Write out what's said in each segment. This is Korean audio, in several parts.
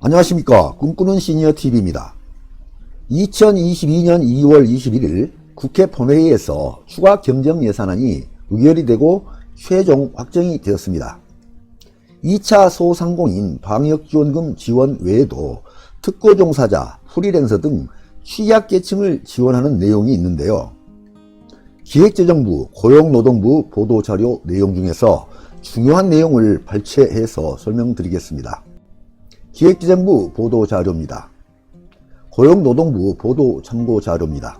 안녕하십니까 꿈꾸는 시니어TV입니다. 2022년 2월 21일 국회 본회의에서 추가 경정 예산안이 의결이 되고 최종 확정이 되었습니다. 2차 소상공인 방역지원금 지원 외에도 특고 종사자, 프리랜서 등 취약계층을 지원하는 내용이 있는데요. 기획재정부, 고용노동부 보도자료 내용 중에서 중요한 내용을 발췌해서 설명드리겠습니다. 기획재정부 보도자료입니다. 고용노동부 보도 참고자료입니다.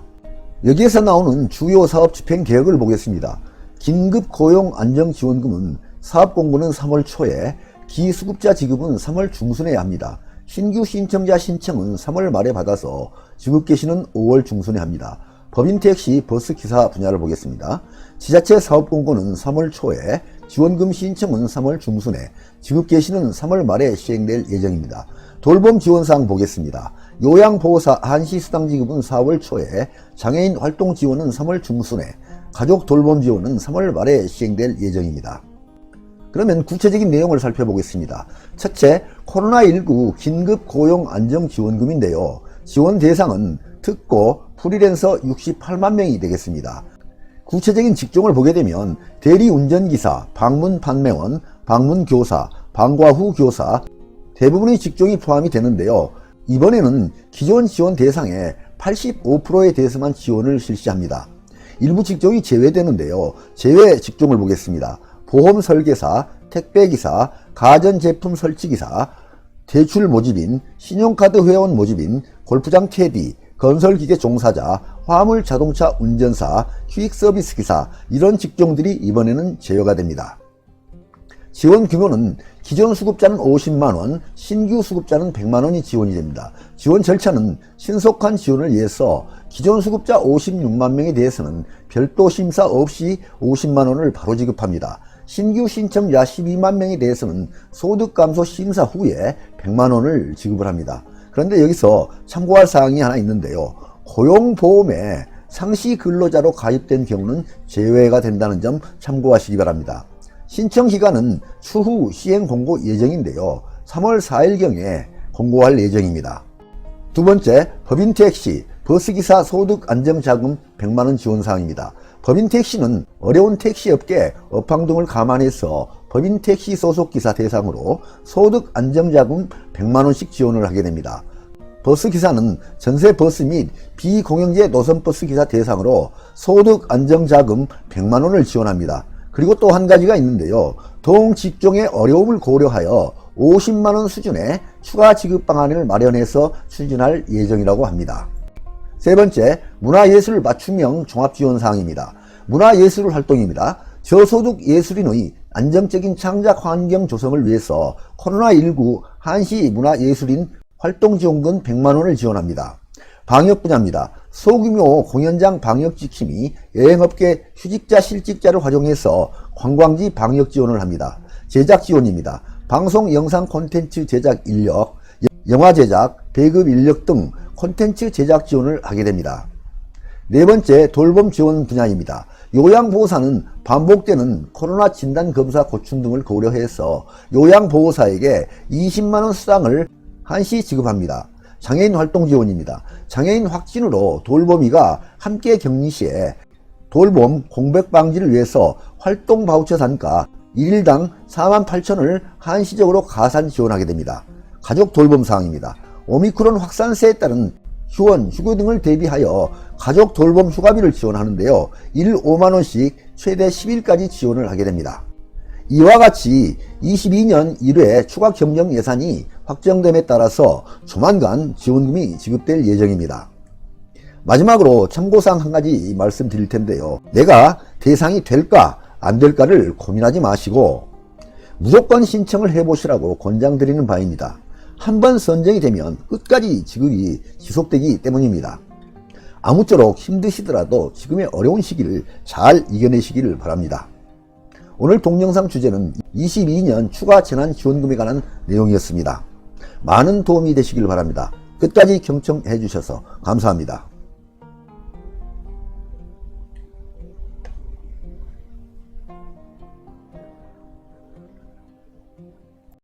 여기에서 나오는 주요 사업 집행 계획을 보겠습니다. 긴급 고용 안정 지원금은 사업 공고는 3월 초에, 기수급자 지급은 3월 중순에 합니다. 신규 신청자 신청은 3월 말에 받아서 지급 개시는 5월 중순에 합니다. 법인 택시 버스 기사 분야를 보겠습니다. 지자체 사업 공고는 3월 초에, 지원금 신청은 3월 중순에, 지급 개시는 3월 말에 시행될 예정입니다. 돌봄 지원사항 보겠습니다. 요양보호사 한시수당 지급은 4월 초에, 장애인 활동 지원은 3월 중순에, 가족 돌봄 지원은 3월 말에 시행될 예정입니다. 그러면 구체적인 내용을 살펴보겠습니다. 첫째, 코로나19 긴급 고용 안정 지원금인데요. 지원 대상은 특고, 프리랜서 68만 명이 되겠습니다. 구체적인 직종을 보게 되면 대리운전기사, 방문판매원, 방문교사, 방과후 교사 대부분의 직종이 포함이 되는데요. 이번에는 기존 지원 대상의 85%에 대해서만 지원을 실시합니다. 일부 직종이 제외되는데요. 제외 직종을 보겠습니다. 보험 설계사, 택배기사, 가전제품 설치기사, 대출 모집인, 신용카드 회원 모집인, 골프장 캐디, 건설기계 종사자, 화물 자동차 운전사, 휴익 서비스 기사 이런 직종들이 이번에는 제외가 됩니다. 지원 규모는 기존 수급자는 50만원, 신규 수급자는 100만원이 지원이 됩니다. 지원 절차는 신속한 지원을 위해서 기존 수급자 56만 명에 대해서는 별도 심사 없이 50만원을 바로 지급합니다. 신규 신청자 12만 명에 대해서는 소득 감소 심사 후에 100만원을 지급을 합니다. 그런데 여기서 참고할 사항이 하나 있는데요. 고용보험에 상시 근로자로 가입된 경우는 제외가 된다는 점 참고하시기 바랍니다. 신청 기간은 추후 시행 공고 예정인데요. 3월 4일경에 공고할 예정입니다. 두 번째, 법인 택시, 버스기사 소득 안정자금 100만원 지원 사항입니다. 법인 택시는 어려운 택시업계 업황 등을 감안해서 법인 택시 소속 기사 대상으로 소득 안정자금 100만원씩 지원을 하게 됩니다. 버스 기사는 전세 버스 및 비공영제 노선버스 기사 대상으로 소득 안정자금 100만 원을 지원합니다. 그리고 또 한 가지가 있는데요. 동 직종의 어려움을 고려하여 50만 원 수준의 추가 지급 방안을 마련해서 추진할 예정이라고 합니다. 세 번째, 문화예술 맞춤형 종합지원 사항입니다. 문화예술 활동입니다. 저소득 예술인의 안정적인 창작 환경 조성을 위해서 코로나19 한시 문화예술인 활동지원금 100만원을 지원합니다. 방역 분야입니다. 소규모 공연장 방역 지킴이 여행업계 휴직자 실직자를 활용해서 관광지 방역 지원을 합니다. 제작 지원입니다. 방송 영상 콘텐츠 제작 인력, 영화 제작, 배급 인력 등 콘텐츠 제작 지원을 하게 됩니다. 네 번째 돌봄 지원 분야입니다. 요양보호사는 반복되는 코로나 진단 검사 고충 등을 고려해서 요양보호사에게 20만원 수당을 한시 지급합니다. 장애인 활동 지원입니다. 장애인 확진으로 돌봄이가 함께 격리 시에 돌봄 공백 방지를 위해서 활동 바우처 단가 1일당 4만 8천을 한시적으로 가산 지원하게 됩니다. 가족 돌봄 사항입니다. 오미크론 확산세에 따른 휴원, 휴교 등을 대비하여 가족 돌봄 휴가비를 지원하는데요. 1일 5만원씩 최대 10일까지 지원을 하게 됩니다. 이와 같이 22년 1회 추가 경정 예산이 확정됨에 따라서 조만간 지원금이 지급될 예정입니다. 마지막으로 참고사항 한 가지 말씀드릴 텐데요. 내가 대상이 될까 안 될까를 고민하지 마시고 무조건 신청을 해보시라고 권장드리는 바입니다. 한 번 선정이 되면 끝까지 지급이 지속되기 때문입니다. 아무쪼록 힘드시더라도 지금의 어려운 시기를 잘 이겨내시기를 바랍니다. 오늘 동영상 주제는 22년 추가 재난 지원금에 관한 내용이었습니다. 많은 도움이 되시길 바랍니다. 끝까지 경청해 주셔서 감사합니다.